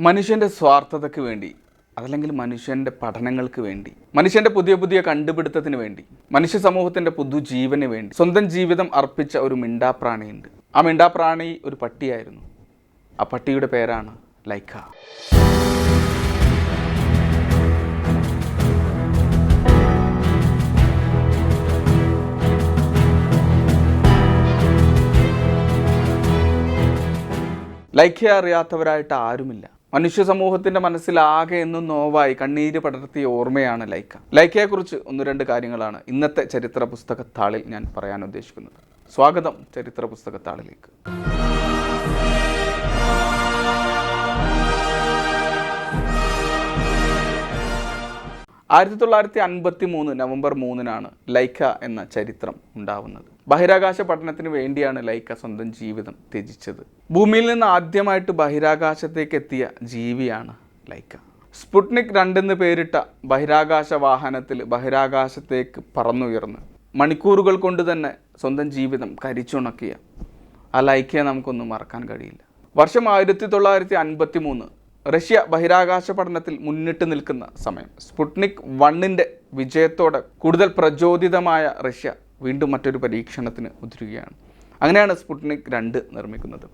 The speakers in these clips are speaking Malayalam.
മനുഷ്യന്റെ സ്വാർത്ഥതയ്ക്ക് വേണ്ടി അതല്ലെങ്കിൽ മനുഷ്യന്റെ പഠനങ്ങൾക്ക് വേണ്ടി മനുഷ്യന്റെ പുതിയ പുതിയ കണ്ടുപിടുത്തത്തിന് വേണ്ടി മനുഷ്യ സമൂഹത്തിന്റെ പുതുജീവന് വേണ്ടി സ്വന്തം ജീവിതം അർപ്പിച്ച ഒരു മിണ്ടാപ്രാണിയുണ്ട്. ആ മിണ്ടാപ്രാണി ഒരു പട്ടിയായിരുന്നു. ആ പട്ടിയുടെ പേരാണ് ലൈക്ക. ലൈക്കയെ അറിയാത്തവരായിട്ട് ആരുമില്ല. മനുഷ്യ സമൂഹത്തിന്റെ മനസ്സിലാകെ എന്നും നോവായി കണ്ണീര് പടർത്തിയ ഓർമ്മയാണ് ലൈക്ക. ലൈക്കയെക്കുറിച്ച് ഒന്ന് രണ്ട് കാര്യങ്ങളാണ് ഇന്നത്തെ ചരിത്ര പുസ്തകത്താളിൽ ഞാൻ പറയാൻ ഉദ്ദേശിക്കുന്നത്. സ്വാഗതം ചരിത്ര പുസ്തകത്താളിലേക്ക് ആയിരത്തി തൊള്ളായിരത്തി അൻപത്തി മൂന്ന് നവംബർ മൂന്നിനാണ് ലൈക്ക എന്ന ചരിത്രം ഉണ്ടാവുന്നത്. ബഹിരാകാശ പഠനത്തിന് വേണ്ടിയാണ് ലൈക്ക സ്വന്തം ജീവിതം ത്യജിച്ചത്. ഭൂമിയിൽ നിന്ന് ആദ്യമായിട്ട് ബഹിരാകാശത്തേക്ക് എത്തിയ ജീവിയാണ് ലൈക്ക. സ്പുട്നിക് രണ്ടെന്ന് പേരിട്ട ബഹിരാകാശ വാഹനത്തിൽ ബഹിരാകാശത്തേക്ക് പറന്നുയർന്ന് മണിക്കൂറുകൾ കൊണ്ട് തന്നെ സ്വന്തം ജീവിതം കരിച്ചുണക്കിയ ആ ലൈക്കയെ നമുക്കൊന്നും മറക്കാൻ കഴിയില്ല. വർഷം ആയിരത്തി തൊള്ളായിരത്തി അൻപത്തി മൂന്ന് റഷ്യ ബഹിരാകാശ പഠനത്തിൽ മുന്നിട്ട് നിൽക്കുന്ന സമയം സ്പുട്നിക് വണ്ണിന്റെ വിജയത്തോടെ കൂടുതൽ പ്രചോദിതമായ റഷ്യ വീണ്ടും മറ്റൊരു പരീക്ഷണത്തിന് മുതിരുകയാണ് അങ്ങനെയാണ് സ്പുട്നിക് രണ്ട് നിർമ്മിക്കുന്നത്.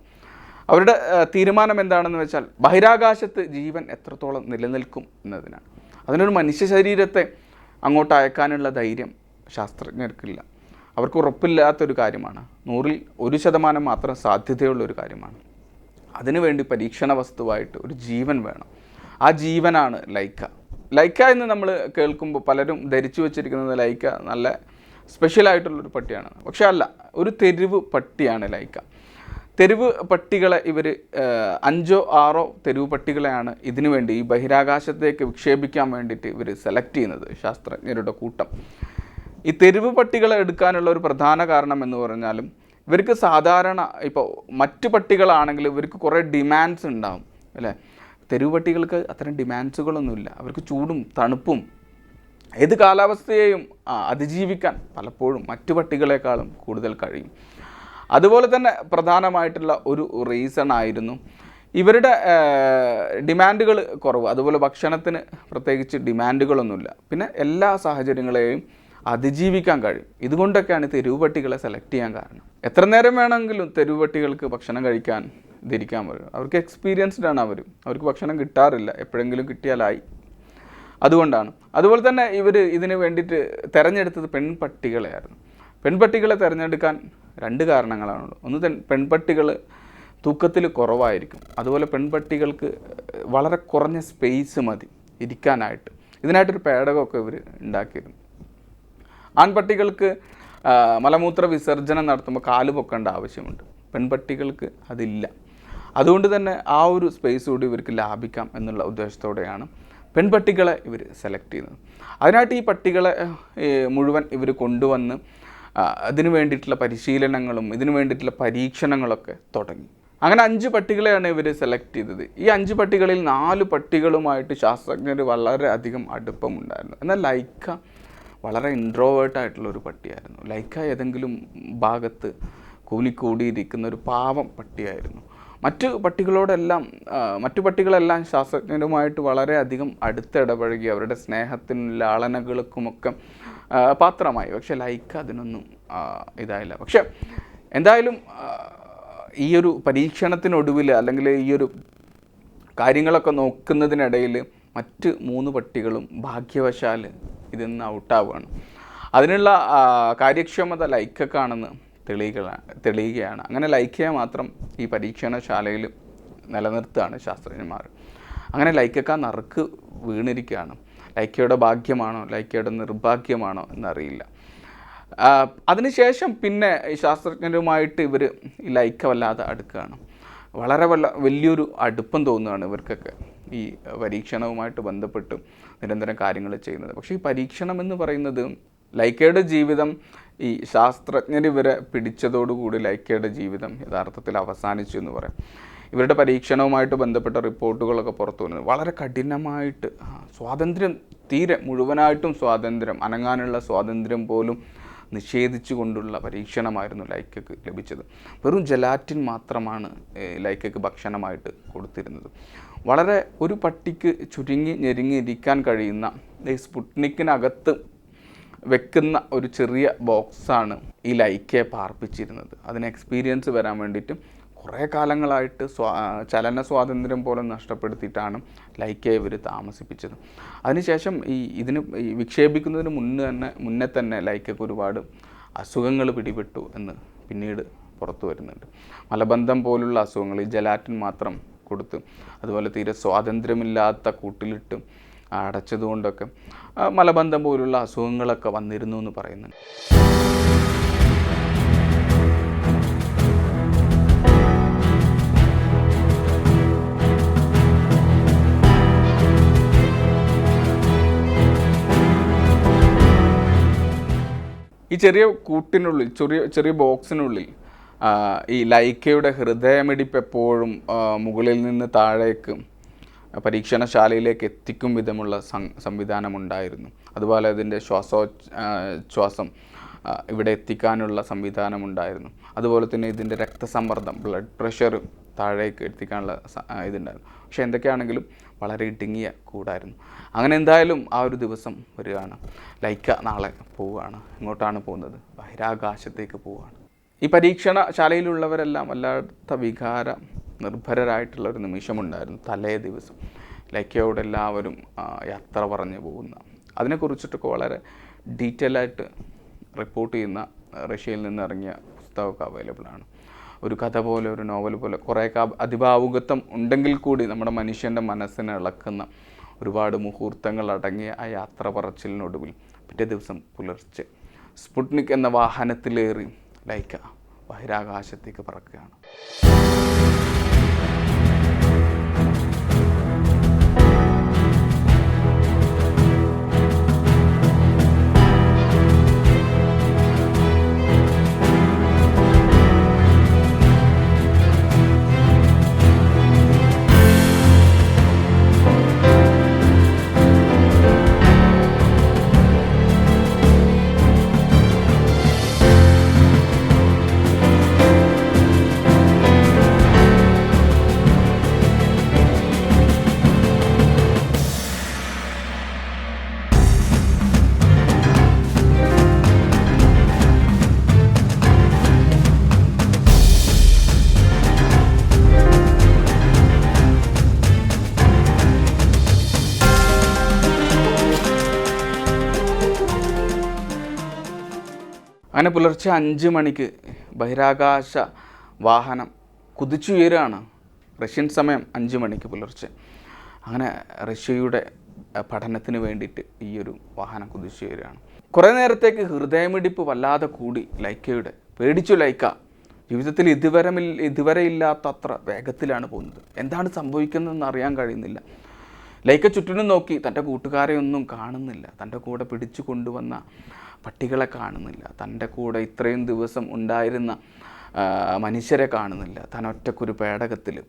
അവരുടെ തീരുമാനം എന്താണെന്ന് വെച്ചാൽ ബഹിരാകാശത്ത് ജീവൻ എത്രത്തോളം നിലനിൽക്കും എന്നതിനാണ്. അതിനൊരു മനുഷ്യ ശരീരത്തെ അങ്ങോട്ട് അയക്കാനുള്ള ധൈര്യം ശാസ്ത്രജ്ഞർക്കില്ല. അവർക്ക് ഉറപ്പില്ലാത്തൊരു കാര്യമാണ്. നൂറിൽ ഒരു ശതമാനം മാത്രം സാധ്യതയുള്ള ഒരു കാര്യമാണ് അതിനുവേണ്ടി പരീക്ഷണ വസ്തുവായിട്ട് ഒരു ജീവൻ വേണം. ആ ജീവനാണ് ലൈക്ക. ലൈക്ക എന്ന് നമ്മൾ കേൾക്കുമ്പോൾ പലരും ധരിച്ചു വച്ചിരിക്കുന്നത് ലൈക്ക നല്ല സ്പെഷ്യൽ ആയിട്ടുള്ളൊരു പട്ടിയാണ്. പക്ഷെ അല്ല ഒരു തെരുവ് പട്ടിയാണ് ലൈക്ക. തെരുവ് പട്ടികളെ ഇവർ അഞ്ചോ ആറോ തെരുവ് പട്ടികളെയാണ് ഇതിനു വേണ്ടി ഈ ബഹിരാകാശത്തേക്ക് വിക്ഷേപിക്കാൻ വേണ്ടിയിട്ട് ഇവർ സെലക്ട് ചെയ്യുന്നത് ശാസ്ത്രജ്ഞരുടെ കൂട്ടം. ഈ തെരുവ് പട്ടികളെ എടുക്കാനുള്ള ഒരു പ്രധാന കാരണം എന്ന് പറഞ്ഞാലും ഇവർക്ക് സാധാരണ ഇപ്പോൾ മറ്റു പട്ടികളാണെങ്കിൽ ഇവർക്ക് കുറേ ഡിമാൻഡ്സ് ഉണ്ടാവും അല്ലേ? തെരുവ് പട്ടികൾക്ക് അത്തരം ഡിമാൻഡ്സുകളൊന്നുമില്ല അവർക്ക് ചൂടും തണുപ്പും ഏത് കാലാവസ്ഥയെയും അതിജീവിക്കാൻ പലപ്പോഴും മറ്റു പട്ടികളെക്കാളും കൂടുതൽ കഴിയും. അതുപോലെ തന്നെ പ്രധാനമായിട്ടുള്ള ഒരു റീസൺ ആയിരുന്നു ഇവരുടെ ഡിമാൻഡുകൾ കുറവ്. അതുപോലെ ഭക്ഷണത്തിന് പ്രത്യേകിച്ച് ഡിമാൻഡുകളൊന്നുമില്ല. പിന്നെ എല്ലാ സാഹചര്യങ്ങളെയും അതിജീവിക്കാൻ കഴിയും. ഇതുകൊണ്ടൊക്കെയാണ് തെരുവ് പട്ടികളെ സെലക്ട് ചെയ്യാൻ കാരണം. എത്ര നേരം വേണമെങ്കിലും തെരുവ് പട്ടികൾക്ക് ഭക്ഷണം കഴിക്കാൻ ധരിക്കാൻ പറ്റും അവർക്ക് എക്സ്പീരിയൻസ്ഡ് ആണ് അവർ. അവർക്ക് ഭക്ഷണം കിട്ടാറില്ല. എപ്പോഴെങ്കിലും കിട്ടിയാലായി. അതുകൊണ്ടാണ്. അതുപോലെ തന്നെ ഇവർ ഇതിന് വേണ്ടിയിട്ട് തിരഞ്ഞെടുത്തത് പെൺപട്ടികളെയായിരുന്നു. പെൺപട്ടികളെ തിരഞ്ഞെടുക്കാൻ രണ്ട് കാരണങ്ങളാണുള്ളത്. ഒന്ന് പെൺപട്ടികൾ തൂക്കത്തിൽ കുറവായിരിക്കും. അതുപോലെ പെൺപട്ടികൾക്ക് വളരെ കുറഞ്ഞ സ്പേസ് മതി ഇരിക്കാനായിട്ട്. ഇതിനായിട്ടൊരു പേടകമൊക്കെ ഇവർ ഉണ്ടാക്കിയിരുന്നു. ആൺപട്ടികൾക്ക് മലമൂത്ര വിസർജനം നടത്തുമ്പോൾ കാൽ പൊക്കേണ്ട ആവശ്യമുണ്ട്. പെൺപട്ടികൾക്ക് അതില്ല. അതുകൊണ്ട് തന്നെ ആ ഒരു സ്പേസ് കൂടി ഇവർക്ക് ലാഭിക്കാം എന്നുള്ള ഉദ്ദേശത്തോടെയാണ് പെൺപട്ടികളെ ഇവർ സെലക്ട് ചെയ്യുന്നത് അതിനായിട്ട് ഈ പട്ടികളെ മുഴുവൻ ഇവർ കൊണ്ടുവന്ന് അതിനു വേണ്ടിയിട്ടുള്ള പരിശീലനങ്ങളും ഇതിനു വേണ്ടിയിട്ടുള്ള പരീക്ഷണങ്ങളൊക്കെ തുടങ്ങി. അങ്ങനെ അഞ്ച് പട്ടികളെയാണ് ഇവർ സെലക്ട് ചെയ്തത്. ഈ അഞ്ച് പട്ടികളിൽ നാല് പട്ടികളുമായിട്ട് ശാസ്ത്രജ്ഞർ വളരെ വളരെയധികം അടുപ്പമുണ്ടായിരുന്നു. എന്നാൽ ലൈക്ക വളരെ ഇൻട്രോവേർട്ട് ആയിട്ടുള്ള ഒരു പട്ടിയായിരുന്നു. ലൈക്ക ഏതെങ്കിലും ഭാഗത്ത് കൂനിക്കൂടിയിരിക്കുന്ന ഒരു പാവം പട്ടിയായിരുന്നു. മറ്റു പട്ടികളോടെല്ലാം മറ്റു പട്ടികളെല്ലാം ശാസ്ത്രജ്ഞരുമായിട്ട് വളരെയധികം അടുത്തിടപഴകി അവരുടെ സ്നേഹത്തിനും ലാളനകൾക്കുമൊക്കെ പാത്രമായി. പക്ഷെ ലൈക്ക് അതിനൊന്നും ഇതായില്ല. പക്ഷെ എന്തായാലും ഈ ഒരു പരീക്ഷണത്തിനൊടുവിൽ അല്ലെങ്കിൽ ഈ ഒരു കാര്യങ്ങളൊക്കെ നോക്കുന്നതിനിടയിൽ മറ്റ് മൂന്ന് പട്ടികളും ഭാഗ്യവശാൽ ഇതിൽ നിന്ന് ഔട്ടാവുകയാണ്. അതിനുള്ള കാര്യക്ഷമത ലൈക്കൊക്കെ ലൈക്കക്കാണെന്ന് തെളിയികളാണ് തെളിയുകയാണ്. അങ്ങനെ ലൈക്കയെ മാത്രം ഈ പരീക്ഷണശാലയിൽ നിലനിർത്തുകയാണ് ശാസ്ത്രജ്ഞന്മാർ. അങ്ങനെ ലൈക്കക്ക നറുക്ക് വീണിരിക്കുകയാണ്. ലൈക്കയുടെ ഭാഗ്യമാണോ ലൈക്കയുടെ നിർഭാഗ്യമാണോ എന്നറിയില്ല. അതിനുശേഷം പിന്നെ ശാസ്ത്രജ്ഞരുമായിട്ട് ഇവർ ഈ ലൈക്ക വല്ലാതെ അടുക്കുകയാണ്. വളരെ വല്ല വലിയൊരു അടുപ്പം തോന്നുകയാണ് ഇവർക്കൊക്കെ ഈ പരീക്ഷണവുമായിട്ട് ബന്ധപ്പെട്ട് നിരന്തരം കാര്യങ്ങൾ ചെയ്യുന്നത്. പക്ഷേ ഈ പരീക്ഷണം എന്ന് പറയുന്നത് ലൈക്കയുടെ ജീവിതം ഈ ശാസ്ത്രജ്ഞർ ഇവരെ പിടിച്ചതോടുകൂടി ലൈക്കയുടെ ജീവിതം യഥാർത്ഥത്തിൽ അവസാനിച്ചു എന്ന് പറയാം. ഇവരുടെ പരീക്ഷണവുമായിട്ട് ബന്ധപ്പെട്ട റിപ്പോർട്ടുകളൊക്കെ പുറത്തു വരുന്നത് വളരെ കഠിനമായിട്ട് സ്വാതന്ത്ര്യം തീരെ മുഴുവനായിട്ടും സ്വാതന്ത്ര്യം അനങ്ങാനുള്ള സ്വാതന്ത്ര്യം പോലും നിഷേധിച്ചു കൊണ്ടുള്ള പരീക്ഷണമായിരുന്നു ലൈക്കയ്ക്ക് ലഭിച്ചത്. വെറും ജലാറ്റിൻ മാത്രമാണ് ലൈക്കയ്ക്ക് ഭക്ഷണമായിട്ട് കൊടുത്തിരുന്നത്. വളരെ ഒരു പട്ടിക്ക് ചുരുങ്ങി ഞെരുങ്ങി ഇരിക്കാൻ കഴിയുന്ന ഈ സ്പുട്നിക്കിനകത്ത് വെക്കുന്ന ഒരു ചെറിയ ബോക്സാണ് ഈ ലൈക്കയെ പാർപ്പിച്ചിരുന്നത്. അതിന് എക്സ്പീരിയൻസ് വരാൻ വേണ്ടിയിട്ട് കുറേ കാലങ്ങളായിട്ട് സ്വാ ചലന സ്വാതന്ത്ര്യം പോലും നഷ്ടപ്പെടുത്തിയിട്ടാണ് ലൈക്കയെ ഇവർ താമസിപ്പിച്ചത്. അതിനുശേഷം ഈ ഇതിന് വിക്ഷേപിക്കുന്നതിന് മുന്നേ തന്നെ മുന്നേ തന്നെ ലൈക്കയ്ക്ക് ഒരുപാട് അസുഖങ്ങൾ പിടിപെട്ടു എന്ന് പിന്നീട് പുറത്തു വരുന്നുണ്ട്. മലബന്ധം പോലുള്ള അസുഖങ്ങൾ ഈ ജലാറ്റിൻ മാത്രം കൊടുത്ത് അതുപോലെ തീരെ സ്വാതന്ത്ര്യമില്ലാത്ത കൂട്ടിലിട്ട് അടച്ചതുകൊണ്ടൊക്കെ മലബന്ധം പോലുള്ള അസുഖങ്ങളൊക്കെ വന്നിരുന്നു എന്ന് പറയുന്നുണ്ട്. ഈ ചെറിയ കൂട്ടിനുള്ളിൽ ചെറിയ ചെറിയ ബോക്സിനുള്ളിൽ ഈ ലൈക്കയുടെ ഹൃദയമിടിപ്പ് എപ്പോഴും മുകളിൽ നിന്ന് താഴേക്ക് പരീക്ഷണശാലയിലേക്ക് എത്തിക്കും വിധമുള്ള സംവിധാനമുണ്ടായിരുന്നു. അതുപോലെ അതിന്റെ ശ്വാസോ ശ്വാസം ഇവിടെ എത്തിക്കാനുള്ള സംവിധാനമുണ്ടായിരുന്നു. അതുപോലെ തന്നെ ഇതിന്റെ രക്തസമ്മർദ്ദം ബ്ലഡ് പ്രഷർ താഴേക്ക് എത്തിക്കാനുള്ള ഇതുണ്ടായിരുന്നു. പക്ഷേ എന്തൊക്കെയാണെങ്കിലും വളരെ ഇടുങ്ങിയ കൂടായിരുന്നു. അങ്ങനെ എന്തായാലും ആ ഒരു ദിവസം വരികയാണ്. ലൈക്ക നാളെ പോവുകയാണ്. ഇങ്ങോട്ടാണ് പോകുന്നത്. ബഹിരാകാശത്തേക്ക് പോവുകയാണ്. ഈ പരീക്ഷണശാലയിലുള്ളവരെല്ലാം വല്ലാത്ത വികാര നിർഭരരായിട്ടുള്ള ഒരു നിമിഷമുണ്ടായിരുന്നു. തലേ ദിവസം. ലൈക്കയോട് എല്ലാവരും യാത്ര പറഞ്ഞു പോകുന്ന. അതിനെക്കുറിച്ചിട്ടൊക്കെ വളരെ ഡീറ്റെയിൽ ആയിട്ട് റിപ്പോർട്ട് ചെയ്യുന്ന റഷ്യയിൽ നിന്നിറങ്ങിയ പുസ്തകമൊക്കെ അവൈലബിൾ ആണ്. ഒരു കഥ പോലെ ഒരു നോവൽ പോലെ കുറേയൊക്കെ അതിഭാവുകത്വം ഉണ്ടെങ്കിൽ കൂടി നമ്മുടെ മനുഷ്യന്റെ മനസ്സിനെ ഇളക്കുന്ന ഒരുപാട് മുഹൂർത്തങ്ങൾ അടങ്ങിയ ആ യാത്ര പറച്ചിലിനൊടുവിൽ പിറ്റേ ദിവസം പുലർച്ചെ സ്പുട്നിക് എന്ന വാഹനത്തിലേറി ലൈക്ക ബഹിരാകാശത്തേക്ക് പറക്കുകയാണ്. അങ്ങനെ പുലർച്ചെ അഞ്ച് മണിക്ക് ബഹിരാകാശ വാഹനം കുതിച്ചുയരാണ് റഷ്യൻ സമയം അഞ്ച് മണിക്ക് പുലർച്ചെ. അങ്ങനെ റഷ്യയുടെ പഠനത്തിന് വേണ്ടിയിട്ട് ഈ ഒരു വാഹനം കുതിച്ചുയരാണ് കുറേ നേരത്തേക്ക് ഹൃദയമിടിപ്പ് വല്ലാതെ കൂടി ലൈക്കയുടെ പേടിച്ചു ലൈക്ക. ജീവിതത്തിൽ ഇതുവരെ ഇതുവരെ ഇല്ലാത്ത അത്ര വേഗത്തിലാണ് പോകുന്നത്. എന്താണ് സംഭവിക്കുന്നതെന്ന് അറിയാൻ കഴിയുന്നില്ല. ലൈക്ക ചുറ്റിനും നോക്കി തന്റെ കൂട്ടുകാരെയൊന്നും കാണുന്നില്ല. തന്റെ കൂടെ പിടിച്ചു കൊണ്ടുവന്ന പട്ടികളെ കാണുന്നില്ല. തന്റെ കൂടെ ഇത്രയും ദിവസം ഉണ്ടായിരുന്ന മനുഷ്യരെ കാണുന്നില്ല. താൻ ഒറ്റക്കൊരു പേടകത്തിൽ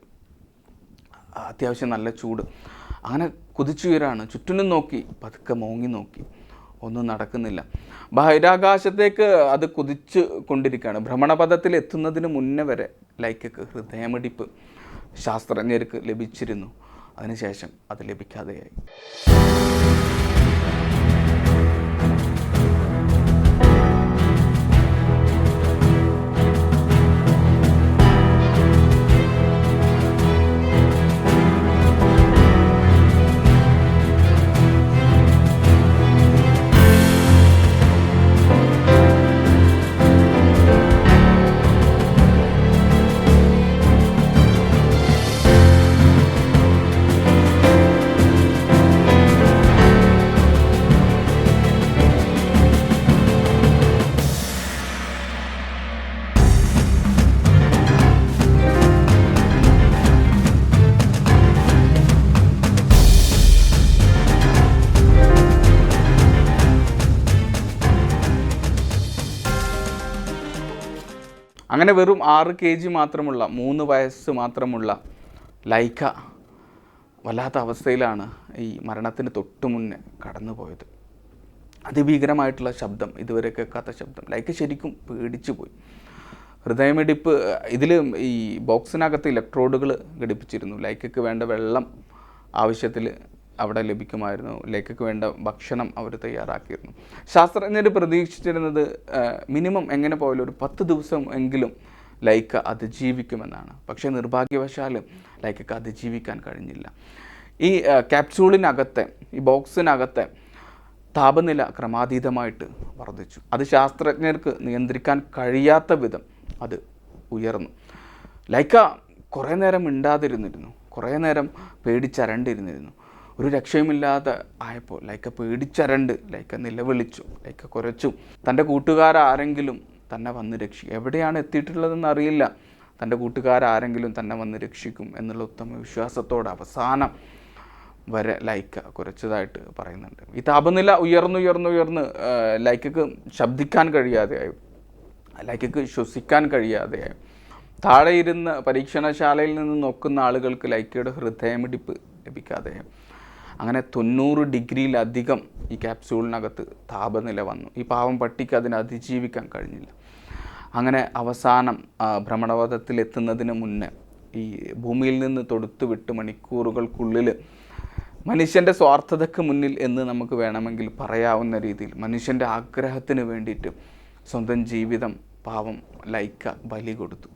അത്യാവശ്യം നല്ല ചൂട്. അങ്ങനെ കുതിച്ചുയരാണ്. ചുറ്റിനും നോക്കി പതുക്കെ മോങ്ങി നോക്കി. ഒന്നും നടക്കുന്നില്ല. ബഹിരാകാശത്തേക്ക് അത് കുതിച്ച് കൊണ്ടിരിക്കുകയാണ്. ഭ്രമണപഥത്തിൽ എത്തുന്നതിന് മുന്നേ വരെ ലൈക്കക്ക് ഹൃദയമിടിപ്പ് ശാസ്ത്രജ്ഞർക്ക് ലഭിച്ചിരുന്നു. അതിനുശേഷം അത് ലഭിക്കാതെയായി. അങ്ങനെ വെറും ആറ് കെ ജി മാത്രമുള്ള മൂന്ന് വയസ്സ് മാത്രമുള്ള ലൈക്ക വല്ലാത്ത അവസ്ഥയിലാണ് ഈ മരണത്തിന് തൊട്ടു മുന്നേ കടന്നുപോയത്. അതിഭീകരമായിട്ടുള്ള ശബ്ദം ഇതുവരെ കേൾക്കാത്ത ശബ്ദം. ലൈക്ക ശരിക്കും പേടിച്ചു പോയി. ഹൃദയമിടിപ്പ് ഇതിൽ ഈ ബോക്സിനകത്ത് ഇലക്ട്രോഡുകൾ ഘടിപ്പിച്ചിരുന്നു. ലൈക്കയ്ക്ക് വേണ്ട വെള്ളം ആവശ്യത്തിൽ അവിടെ ലഭിക്കുമായിരുന്നു. ലേഖയ്ക്ക് വേണ്ട ഭക്ഷണം അവർ തയ്യാറാക്കിയിരുന്നു. ശാസ്ത്രജ്ഞർ പ്രതീക്ഷിച്ചിരുന്നത് മിനിമം എങ്ങനെ പോയാലും ഒരു പത്ത് ദിവസം എങ്കിലും ലൈക്ക അതിജീവിക്കുമെന്നാണ്. പക്ഷേ നിർഭാഗ്യവശാൽ ലൈക്കയ്ക്ക് അതിജീവിക്കാൻ കഴിഞ്ഞില്ല. ഈ ക്യാപ്സ്യൂളിനകത്തെ ഈ ബോക്സിനകത്തെ താപനില ക്രമാതീതമായിട്ട് വർദ്ധിച്ചു. അത് ശാസ്ത്രജ്ഞർക്ക് നിയന്ത്രിക്കാൻ കഴിയാത്ത വിധം അത് ഉയർന്നു. ലൈക്ക കുറേ നേരം മിണ്ടാതിരുന്നിരുന്നു. കുറേ നേരം പേടിച്ചരണ്ടിരുന്നിരുന്നു. ഒരു രക്ഷയുമില്ലാതെ ആയപ്പോൾ ലൈക്ക പേടിച്ചരണ്ട് ലൈക്ക നിലവിളിച്ചു ലൈക്ക കുരച്ചു തന്റെ കൂട്ടുകാരാരെങ്കിലും തന്നെ വന്ന് രക്ഷിക്കും എവിടെയാണ് എത്തിയിട്ടുള്ളതെന്ന് അറിയില്ല. തന്റെ കൂട്ടുകാരാരെങ്കിലും തന്നെ വന്ന് രക്ഷിക്കും എന്നുള്ള ഉത്തമ വിശ്വാസത്തോടെ അവസാനം വരെ ലൈക്ക കുറച്ചതായിട്ട് പറയുന്നുണ്ട്. ഈ താപനില ഉയർന്നുയർന്നുയർന്ന് ലൈക്കക്ക് ശബ്ദിക്കാൻ കഴിയാതെയായി. ലൈക്കക്ക് ശ്വസിക്കാൻ കഴിയാതെയായി. താഴെ ഇരുന്ന് പരീക്ഷണശാലയിൽ നിന്ന് നോക്കുന്ന ആളുകൾക്ക് ലൈക്കയുടെ ഹൃദയമിടിപ്പ് ലഭിക്കാതെയായി. അങ്ങനെ തൊണ്ണൂറ് ഡിഗ്രിയിലധികം ഈ ക്യാപ്സ്യൂളിനകത്ത് താപനില വന്നു. ഈ പാവം പട്ടിക്ക് അതിനെ അതിജീവിക്കാൻ കഴിഞ്ഞില്ല. അങ്ങനെ അവസാനം ഭ്രമണപഥത്തിലെത്തുന്നതിന് മുന്നേ ഈ ഭൂമിയിൽ നിന്ന് തൊടുത്തു വിട്ട് മണിക്കൂറുകൾക്കുള്ളിൽ മനുഷ്യന്റെ സ്വാർത്ഥതയ്ക്ക് മുന്നിൽ എന്ന് നമുക്ക് വേണമെങ്കിൽ പറയാവുന്ന രീതിയിൽ മനുഷ്യന്റെ ആഗ്രഹത്തിന് വേണ്ടിയിട്ട് സ്വന്തം ജീവിതം പാവം ലൈക്ക ബലി കൊടുത്തു.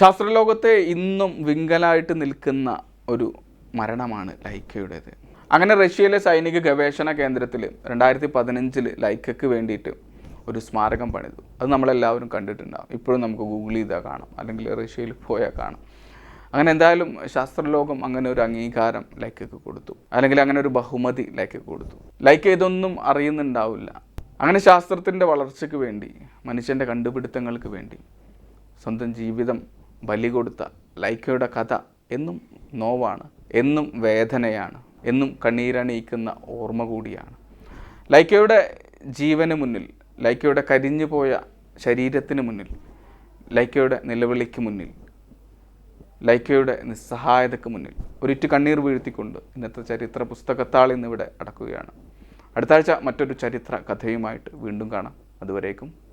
ശാസ്ത്രലോകത്തെ ഇന്നും വിങ്കലായിട്ട് നിൽക്കുന്ന ഒരു മരണമാണ് ലൈക്കയുടേത്. അങ്ങനെ റഷ്യയിലെ സൈനിക ഗവേഷണ കേന്ദ്രത്തിൽ രണ്ടായിരത്തി പതിനഞ്ചിൽ ലൈക്കയ്ക്ക് വേണ്ടിയിട്ട് ഒരു സ്മാരകം പണിതു. അത് നമ്മളെല്ലാവരും കണ്ടിട്ടുണ്ടാകും ഇപ്പോഴും നമുക്ക് ഗൂഗിൾ ചെയ്താൽ കാണാം. അല്ലെങ്കിൽ റഷ്യയിൽ പോയാൽ കാണാം. അങ്ങനെ എന്തായാലും ശാസ്ത്രലോകം അങ്ങനെ ഒരു അംഗീകാരം ലൈക്കയ്ക്ക് കൊടുത്തു. അല്ലെങ്കിൽ അങ്ങനെ ഒരു ബഹുമതി ലൈക്കയ്ക്ക് കൊടുത്തു. ലൈക്ക ഇതൊന്നും അറിയുന്നുണ്ടാവില്ല. അങ്ങനെ ശാസ്ത്രത്തിന്റെ വളർച്ചയ്ക്ക് വേണ്ടി മനുഷ്യന്റെ കണ്ടുപിടുത്തങ്ങൾക്ക് വേണ്ടി സ്വന്തം ജീവിതം ബലി കൊടുത്ത ലൈക്കയുടെ കഥ എന്നും നോവാണ് എന്നും വേദനയാണ് എന്നും കണ്ണീരണിയിക്കുന്ന ഓർമ്മ കൂടിയാണ്. ലൈക്കയുടെ ജീവന് മുന്നിൽ ലൈക്കയുടെ കരിഞ്ഞു പോയ ശരീരത്തിന് മുന്നിൽ ലൈക്കയുടെ നിലവിളിക്ക് മുന്നിൽ ലൈക്കയുടെ നിസ്സഹായതയ്ക്ക് മുന്നിൽ ഒരിറ്റു കണ്ണീർ വീഴ്ത്തിക്കൊണ്ട് ഇന്നത്തെ ചരിത്ര പുസ്തകത്താൾ ഇന്നിവിടെ അടക്കുകയാണ്. അടുത്ത ആഴ്ച മറ്റൊരു ചരിത്ര കഥയുമായിട്ട് വീണ്ടും കാണാം. അതുവരേക്കും